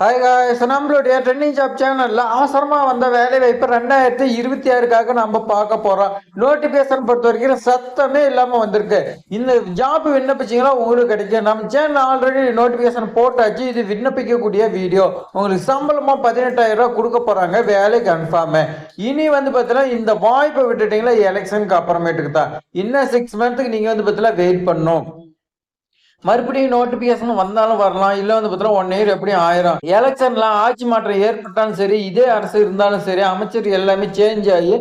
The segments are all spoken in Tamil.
ஹாய் காய்ஸ் நம்மளுடைய ட்ரெண்டிங் ஜாப் சேனல்ல அவசரமா வந்த வேலை வாய்ப்பு ரெண்டாயிரத்தி இருபத்தி ஆறுக்காக நம்ம பார்க்க போறோம். நோட்டிபிகேஷன் பொறுத்த வரைக்கும் சத்தமே இல்லாம வந்திருக்கு. இந்த ஜாப் விண்ணப்பிச்சீங்கன்னா உங்களுக்கு கிடைக்கும். நம்ம சேனல் ஆல்ரெடி நோட்டிபிகேஷன் போட்டாச்சு. இது விண்ணப்பிக்கக்கூடிய வீடியோ உங்களுக்கு சம்பளமா பதினெட்டாயிரம் ரூபாய் கொடுக்க போறாங்க. வேலை கன்ஃபார்ம் இனி வந்து பார்த்தீங்கன்னா இந்த வாய்ப்பை விட்டுட்டீங்களா எலெக்ஷனுக்கு அப்புறமேட்டுக்கு தான். இன்னும் சிக்ஸ் மந்த்துக்கு நீங்க வந்து பார்த்தீங்கன்னா வெயிட் பண்ணும் மறுபடியும் நோட்டிபிகேஷன் வந்தாலும் வரலாம். இல்ல வந்து பார்த்தோன்னா ஒன் இயர் எப்படியும் ஆயிரும். எலெக்ஷன்லாம் ஆட்சி மாற்றம் ஏற்பட்டாலும் சரி இதே அரசு இருந்தாலும் சரி அமைச்சர் எல்லாமே சேஞ்ச் ஆகி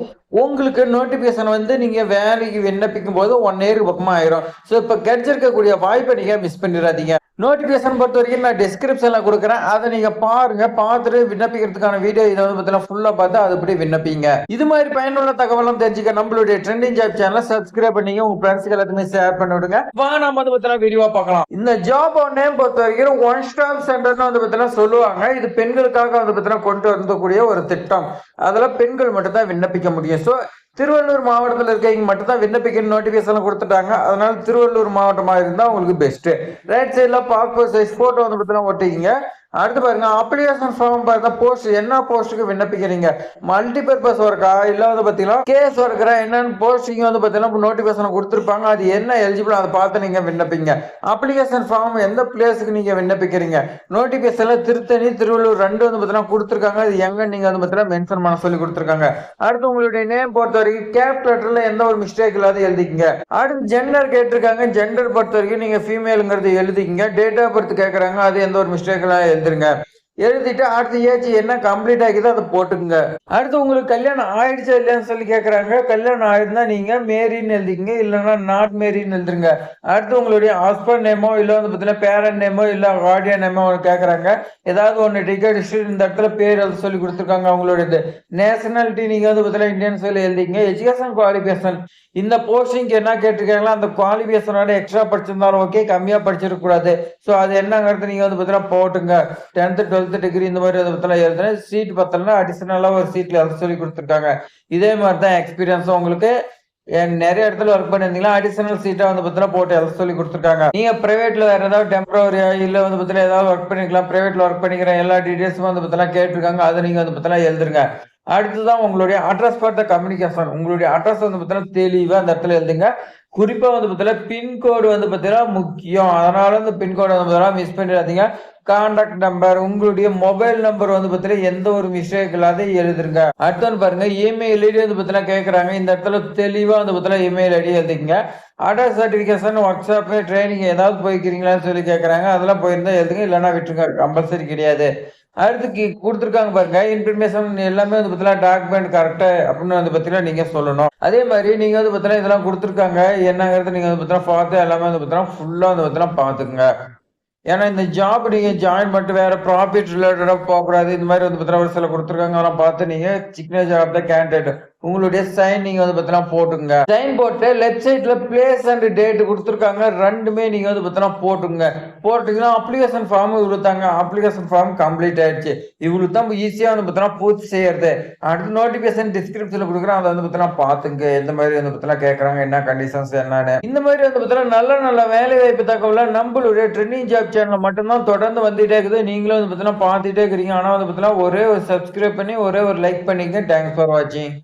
உங்களுக்கு நோட்டிபிகேஷன் வந்து நீங்க வேலைக்கு விண்ணப்பிக்கும் போது ஒன் இயருக்கு பக்கமா ஆயிரும். ஸோ இப்போ கிடைச்சிருக்கக்கூடிய வாய்ப்பை நீங்க மிஸ் பண்ணிடாதீங்க. நோட்டிபிகேஷன் பொறுத்த வரைக்கும் நான் டிஸ்கிரிப்ஷன்ல கொடுக்குறேன். அதை நீங்க பாருங்க. பார்த்துட்டு விண்ணப்பிக்கிறதுக்கான வீடியோ இதை வந்து பார்த்தீங்கன்னா ஃபுல்லா பார்த்து அதுபடி விண்ணப்பிங்க. இது மாதிரி பயனுள்ள தகவலும் தெரிஞ்சுக்க நம்மளுடைய ட்ரெண்டிங் ஜாப் சேனலை சப்ஸ்கிரைப் பண்ணிங்க. உங்க ஃப்ரெண்ட்ஸ்க்கு எல்லாத்துக்குமே ஷேர் பண்ணி விடுங்க. வா நம்ம வந்து பார்த்தீங்கன்னா வீடியோவாக பார்க்கலாம். இந்த ஜாப் நேம் பொறுத்த வரைக்கும் ஒன் ஸ்டாப் சென்டர்னு வந்து பார்த்தீங்கன்னா சொல்லுவாங்க. இது பெண்களுக்காக வந்து பார்த்தீங்கன்னா கொண்டு வந்தக்கூடிய ஒரு திட்டம். அதெல்லாம் பெண்கள் மட்டும் தான் விண்ணப்பிக்க முடியும். ஸோ திருவள்ளூர் மாவட்டத்தில் இருக்கவங்க மட்டும் தான் விண்ணப்பிக்க நோட்டிஃபிகேஷன் கொடுத்துட்டாங்க. அதனால திருவள்ளூர் மாவட்டமாக இருந்தால் உங்களுக்கு பெஸ்ட்டு ரைட் சைடில் பாஸ்போர்ட் சைஸ் ஃபோட்டோ வந்து பார்த்தீங்கன்னா ஒட்டிக்கிங்க. அடுத்து பாருங்க அப்ளிகேஷன் ஃபார்ம் பாருங்க போஸ்ட் என்ன போஸ்ட்டுக்கு விண்ணப்பிக்கிறீங்க? மல்டிபர்பஸ் ஒர்க்கா இல்ல வந்து பாத்தீங்கன்னா கேஸ் ஒர்க்கரா என்னன்னு போஸ்டிங் வந்து பாத்தீங்கன்னா நோட்டிபிகேஷன் கொடுத்துருப்பாங்க. அது என்ன எலிஜிபிள் அதை பார்த்து நீங்க விண்ணப்பிங்க. அப்ளிகேஷன் ஃபார்ம் எந்த பிளேஸுக்கு நீங்க விண்ணப்பிக்கிறீங்க? நோட்டிபிகேஷன்ல திருத்தணி திருவள்ளூர் ரெண்டு வந்து பாத்தீங்கன்னா கொடுத்துருக்காங்க. அது எங்க நீங்க வந்து பாத்தீங்கன்னா மென்ஷன் பண்ண சொல்லி கொடுத்துருக்காங்க. அடுத்து உங்களுடைய நேம் பொறுத்த வரைக்கும் கேப் லெட்டர்ல எந்த ஒரு மிஸ்டேக் இல்லாத எழுதிக்கங்க. அடுத்து ஜெண்டர் கேட்டிருக்காங்க. ஜெண்டர் பொறுத்த வரைக்கும் நீங்க ஃபீமேலுங்கிறது எழுதிக்கங்க. டேட் ஆஃப் பர்த் கேட்கறாங்க அது எந்த ஒரு மிஸ்டேக் எல்லாம் எழுதுருங்க எழுதிட்டு அடுத்து ஏஜ் என்ன கம்ப்ளீட் ஆகிதோ அதை போட்டுங்க அடுத்து உங்களுக்கு கல்யாணம் ஆயிடுச்சா இல்லையான்னு சொல்லி கேட்குறாங்க கல்யாணம் ஆயிடுந்தா நீங்க மேரின்னு எழுதிக்கங்க. இல்லைன்னா நாட் மேரின்னு எழுதுருங்க. அடுத்து உங்களுடைய ஹஸ்பண்ட் நேமோ இல்லை வந்து பார்த்தீங்கன்னா பேரண்ட் நேமோ இல்லை கார்டியன் நேமோ கேட்குறாங்க ஏதாவது ஒன்று டிக்கெட் இந்த இடத்துல பேர் எழுத சொல்லி கொடுத்துருக்காங்க அவங்களுடைய நேஷனாலிட்டி நீங்கள் வந்து பார்த்தீங்கன்னா இந்தியன் சொல்லி எழுதிங்க எஜுகேஷன் குவாலிஃபிகேஷன் இந்த போஸ்டிங்க்கு என்ன கேட்டிருக்காங்களோ அந்த குவாலிஃபிகேஷனோட எக்ஸ்ட்ரா படிச்சிருந்தாலும் ஓகே கம்மியாக படிச்சிருக்க கூடாது. ஸோ அது என்னங்கிறது நீங்கள் வந்து பார்த்தீங்கன்னா போட்டுங்க டென்த்து டுவெல்த்து டிகிரி இந்த மாதிரி வந்து எழுதுனா சீட் பத்தலன்னா அடிஷ்னலாக ஒரு சீட்டில் எழுத சொல்லி கொடுத்துருக்காங்க. இதே மாதிரி தான் எக்ஸ்பீரியன்ஸும் உங்களுக்கு. நிறைய இடத்துல ஒர்க் பண்ணிருந்தீங்களா அடிஷனல் சீட்டா வந்து பார்த்தீங்கன்னா போட்டு எழுத சொல்லி கொடுத்துருக்காங்க. நீங்க பிரைவேட்ல வேற ஏதாவது டெம்பரவரியா இல்ல வந்து பார்த்தீங்கன்னா ஏதாவது ஒர்க் பண்ணிக்கலாம் பிரைவேட்ல ஒர்க் பண்ணிக்கிற எல்லா டீடைல்ஸும் வந்து பார்த்தீங்கன்னா கேட்டிருக்காங்க. அதை நீங்க வந்து பார்த்தீங்கன்னா எழுதுருங்க. அடுத்ததான் உங்களுடைய அட்ரஸ் பார்த்த கம்யூனிகேஷன் உங்களுடைய அட்ரஸ் வந்து பார்த்தீங்கன்னா தெளிவாக அந்த இடத்துல எழுதுங்க. குறிப்பாக வந்து பார்த்தீங்கன்னா பின்கோடு வந்து பார்த்தீங்கன்னா முக்கியம். அதனால இந்த பின்கோடு வந்து பார்த்தீங்கன்னா மிஸ் பண்ணிடாதீங்க. கான்டாக்ட் நம்பர் உங்களுடைய மொபைல் நம்பர் வந்து பார்த்தீங்கன்னா எந்த ஒரு மிஸ்டேக் இல்லாத எழுதுருங்க. அடுத்து வந்து பாருங்க இமெயில் ஐடி வந்து பார்த்தீங்கன்னா கேட்குறாங்க இந்த இடத்துல தெளிவாக வந்து பார்த்தீங்கன்னா இமெயில் ஐடி எழுதிங்க address certification workshop training ஏதாவது போய்க்கிறீங்களான்னு சொல்லி கேட்குறாங்க அதெல்லாம் போயிருந்தா எழுதுங்க. இல்லைன்னா விட்டுருங்க. கம்பல்சரி கிடையாது. அடுத்து கொடுத்துருக்காங்க பாருங்க. இன்ஃபர்மேஷன் எல்லாமே வந்து பார்த்தீங்கன்னா டாக்குமெண்ட் கரெக்டு அப்படின்னு வந்து பார்த்தீங்கன்னா நீங்கள் சொல்லணும். அதே மாதிரி நீங்கள் வந்து பார்த்தீங்கன்னா இதெல்லாம் கொடுத்துருக்காங்க. என்னங்கிறது நீங்கள் வந்து பார்த்தீங்கன்னா பார்த்து எல்லாமே வந்து பார்த்தீங்கன்னா ஃபுல்லாக வந்து பார்த்தீங்கன்னா பார்த்துக்குங்க. ஏன்னா இந்த ஜாப் நீங்கள் ஜாயின் பண்ணிட்டு வேறு ப்ராஃபிட் ரிலேட்டடாக போகக்கூடாது. இந்த மாதிரி வந்து பார்த்தீங்கன்னா ஒரு சில கொடுத்துருக்காங்க. அதெல்லாம் பார்த்து நீங்கள் சிக்னேச்சர் ஆஃப் த கேண்டிடேட் உங்களுடைய சைன் நீங்க வந்து பார்த்தீங்கன்னா போட்டுங்க சைன் போட்டு லெஃப்ட் சைட்ல பிளேஸ் அண்ட் டேட் கொடுத்துருக்காங்க. ரெண்டுமே நீங்க வந்து பார்த்தீங்கன்னா போட்டுங்க போட்டீங்கன்னா அப்ளிகேஷன் ஃபார்ம் கொடுத்தாங்க. அப்ளிகேஷன் ஃபார்ம் கம்ப்ளீட் ஆயிடுச்சு. இவ்வளவு தான் ஈஸியா வந்து பார்த்தீங்கன்னா பூர்த்தி செய்யறது. அடுத்து நோட்டிபிகேஷன் டிஸ்கிரிப்ஷன்ல கொடுக்குறேன். அதை வந்து பார்த்தீங்கன்னா பாத்துங்க எந்த மாதிரி வந்து பார்த்தீங்கன்னா கேட்கறாங்க என்ன கண்டிஷன்ஸ் என்னன்னு. இந்த மாதிரி வந்து பார்த்தீங்கன்னா நல்ல நல்ல வேலை வாய்ப்பு தகவல நம்மளுடைய ட்ரெண்டிங் ஜாப் சேனல் மட்டும்தான் தொடர்ந்து வந்துட்டே இருக்குது. நீங்களும் வந்து பார்த்தீங்கன்னா பார்த்துட்டே இருக்கிறீங்க. ஆனா வந்து பார்த்தீங்கன்னா ஒரே ஒரு சப்ஸ்கிரைப் பண்ணி ஒரே ஒரு லைக் பண்ணிங்க தேங்க்ஸ் ஃபார் வாட்சிங்